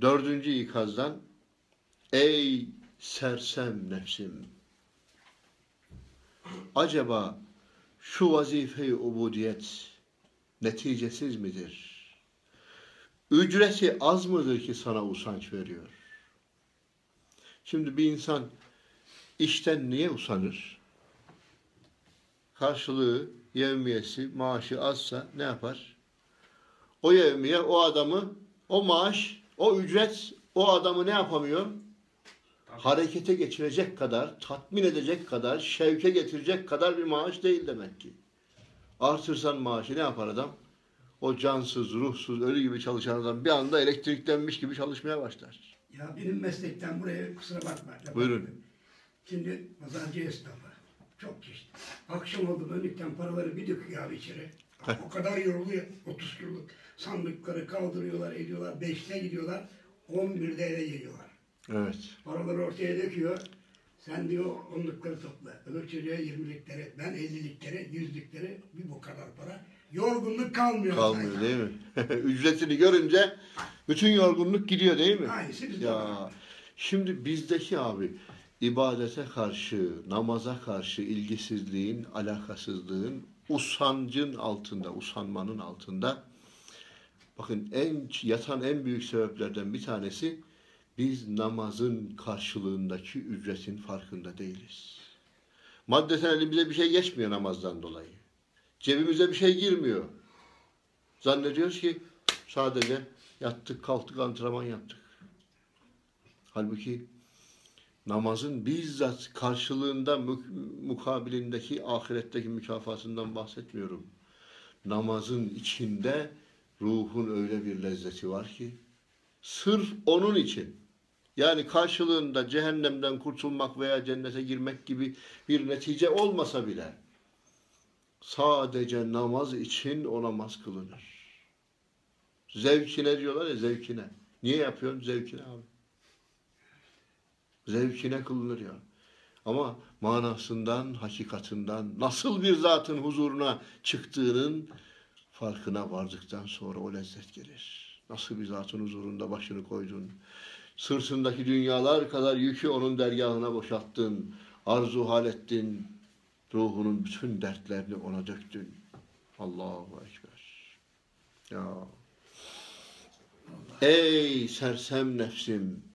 Dördüncü ikazdan Ey sersem nefsim! Acaba şu vazife-i ubudiyet neticesiz midir? Ücreti az mıdır ki sana usanç veriyor? Şimdi bir insan işten niye usanır? Karşılığı, yevmiyesi, maaşı azsa ne yapar? O yevmiye, o adamı, o maaş, o ücret o adamı ne yapamıyor? Harekete geçirecek kadar, tatmin edecek kadar, şevke getirecek kadar bir maaş değil demek ki. Artırsan maaşı ne yapar adam? O cansız, ruhsuz, ölü gibi çalışan adam bir anda elektriklenmiş gibi çalışmaya başlar. Ya benim meslekten buraya kusura bakma. Buyurun. Şimdi pazarcı esnafı. Çok çeşit. Akşam oldu döndükten paraları bir döküyor abi içeri. O kadar yoruluyor. 30 kiloluk sandıkları kaldırıyorlar, ediyorlar. 5'te gidiyorlar. 11'de eve geliyorlar. Evet. Paraları ortaya döküyor. Sen diyor onlukları topla. Öbür çocuğa 20'likleri, ben 50'likleri, 100'lükleri bir bu kadar para. Yorgunluk kalmıyor. Kalmıyor sanki. değil mi? Ücretini görünce bütün yorgunluk gidiyor değil mi? Aynısı bizde Ya şimdi bizdeki abi ibadete karşı, namaza karşı ilgisizliğin, alakasızlığın, usancın altında, usanmanın altında bakın en yatan en büyük sebeplerden bir tanesi biz namazın karşılığındaki ücretin farkında değiliz. Maddeten elimize bir şey geçmiyor namazdan dolayı. Cebimize bir şey girmiyor. Zannediyoruz ki sadece yattık, kalktık, antrenman yaptık. Halbuki namazın bizzat karşılığında mukabilindeki ahiretteki mükafatından bahsetmiyorum. Namazın içinde ruhun öyle bir lezzeti var ki sırf onun için yani karşılığında cehennemden kurtulmak veya cennete girmek gibi bir netice olmasa bile sadece namaz için o namaz kılınır. Zevkine diyorlar ya zevkine. Niye yapıyorsun? Zevkine abi. Zevkine kılınır ya. Ama manasından, hakikatinden, nasıl bir zatın huzuruna çıktığının farkına vardıktan sonra o lezzet gelir. Nasıl bir zatın huzurunda başını koydun. Sırtındaki dünyalar kadar yükü onun dergahına boşalttın. Arzu hal ettin. Ruhunun bütün dertlerini ona döktün. Allahu Ekber. Ya. Ey sersem nefsim.